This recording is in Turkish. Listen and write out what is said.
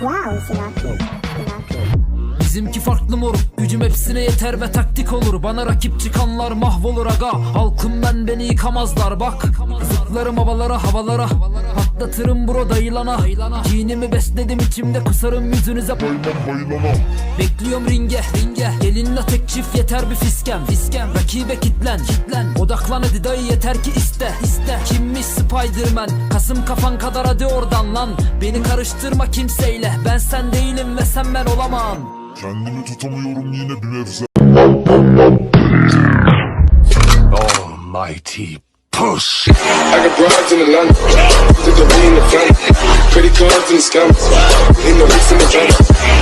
Wow, Sinatra. Sinatra. Bizimki farklı moruk Gücüm hepsine yeter ve taktik olur. Bana rakip çıkanlar mahvolur aga. Halkım ben beni yıkamazlar. Bak Zıplarım havalara havalara Patlatırım bro dayılana. Kinimi besledim içimde kusarım yüzünüze. Bekliyorum ringe. Ringe. Gelinle tek çift yeter bir fiskem. Fiskem. Rakibe kitlen. Kitlen. Odaklan hadi dayı yeter ki iste. İste. Kimmiş Spiderman? Kasım kafan kadar hadi oradan lan. Beni karıştırma kimseyle. Ben sen değilim ve sen ben olamam. Kendimi tutamıyorum yine bir mevze. Almighty push. I got broads in Atlanta, nigga, in the front. Pretty girls and the in the whips in the front.